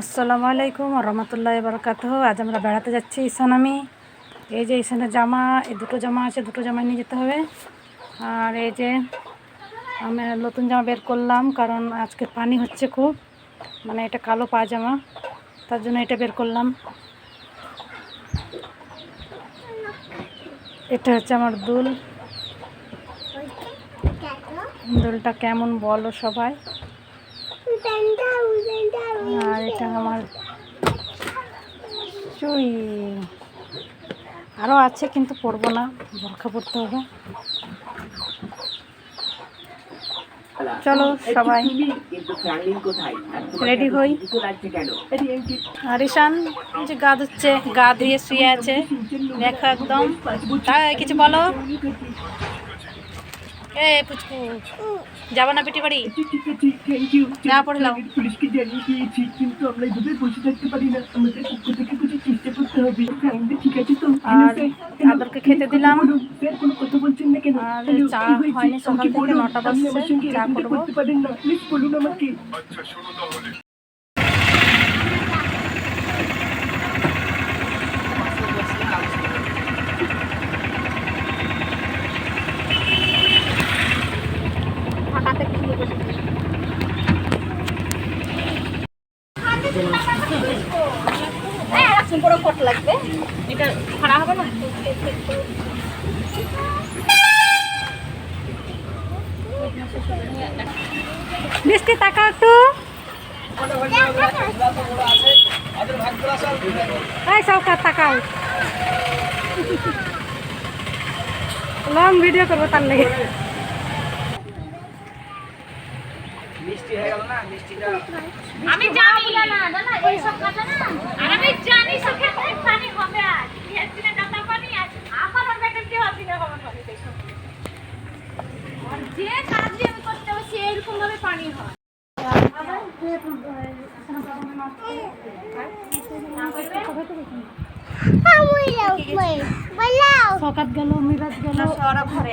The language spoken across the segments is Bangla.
আসসালামু আলাইকুম রহমতুল্লাহ বরকাত আজ আমরা বেড়াতে যাচ্ছি ঈশানামি এই যে ঈশানের জামা, এই দুটো জামা আছে, দুটো জামা নিয়ে যেতে হবে। আর এই যে আমি নতুন জামা বের করলাম কারণ আজকে পানি হচ্ছে খুব। মানে এটা কালো পায়জামা, তার জন্য এটা বের করলাম। এটা হচ্ছে আমার দুল। দুলটা কেমন বলো সবাই? আর এটা আমার চুই আরও আছে কিন্তু পরবো না বোরখা পড়তে হবে। চলো সবাই। রেডি হই? আর ঈশান যে গা ধুচ্ছে গা ধুয়ে শুয়ে আছে। দেখো একদম। কিছু বলো? এ পুচকু। যাব না পিটি বাড়ি? যা পড়ে নাও। পুলিশকে জানিয়ে দিয়েছি কিন্তু আমরা এভাবে বসে থাকতে পারি না। আমাদের পক্ষ থেকে কিছু চেষ্টা করতে হবে। ফ্যামিলি ঠিক আছে তো? আর খেতে দিলাম। স্যার কোনো কথা বলছেন না কেন? আর চা হয়নি সকাল থেকে নটা বাজছে, চা করব। করতে পারেন না। প্লিজ বলুন আমাকে। বৃষ্টি তাকাও একটু। এই সৌকাত তাকাও। লং ভিডিও করব তার লেগে। আমি জানি না দাদা এই সব কথা না আর আমি জানি সুখে পানি হবে আর দিনে দাদা পানি আর আমার হবে কি হবে না হবে পানি আর যে কাজ আমি করতে হবে সেরকম ভাবে পানি হয়। সকাত গেল মিরাজ গেল। ঘরে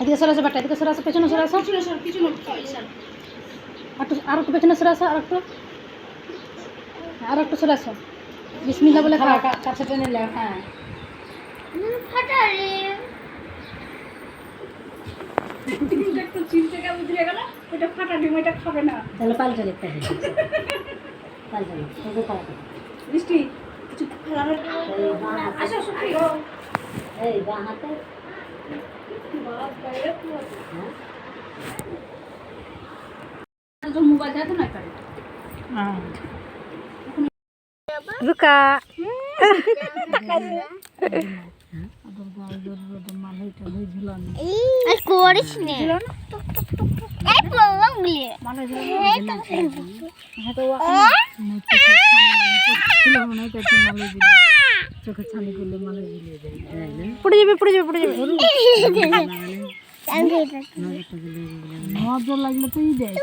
এদিকে সরে আসো বাটা এদিকে সরে আসো পেছনে সরে আসো। একটু আর একটু পেছনে সরে আসো আর একটু আর একটু সরে আসো। বিসমিল্লা বলে খাও। কাছে টেনে লে হ্যাঁ। তাহলে পাল্টে লিখতে হবে। পাল্টে বৃষ্টি এই বাঁ হাতে মোবাইল দেখো না করে রুকা আর করিস নে এই প্রবলেম পড়ে যাবে পড়ে যাবে পড়ে যাবে নজর লাগলে তো ই দেয়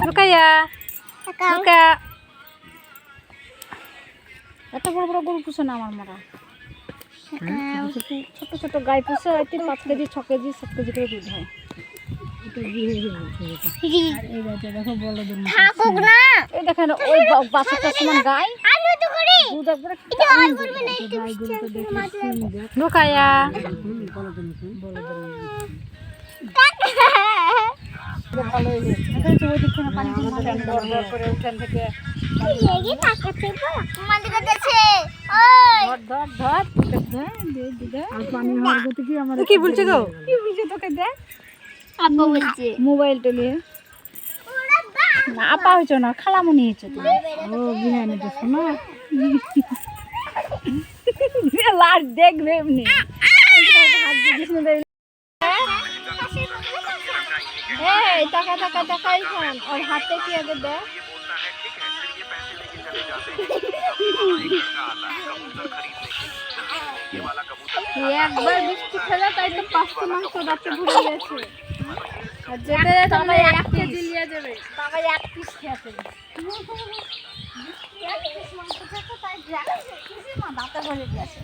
রুকাইয়া রুকা এত বড় বড় গরু পুষে না আমার মারা ছোট ছোট গাই পুষে কি পাঁচ কেজি ছ কেজি সাত কেজি করে দুধ হয়। থেকে পানি করে। উঠান থেকে কি বলছে গো? কি বলছে তোকে দেখ? আব্বা বলছে। মোবাইলটা নিয়ে। না আপা হয়েছো না খালামনি হয়েছো তুমি ও বিরিয়ানি তো শোনো। লাস্ট দেখবে এমনি। এই টাকা টাকা টাকাই ওর হাতে কি আগে দে একবার বৃষ্টি খেলে তাই তো পাঁচটা মাংস রাতে ভুলে গেছে। আর যেতে আমরা এক কেজি নিয়ে যাবে বাবা এক পিস খেতে এক পিস মাংস খেতে তাই দাঁতে ভরে গেছে।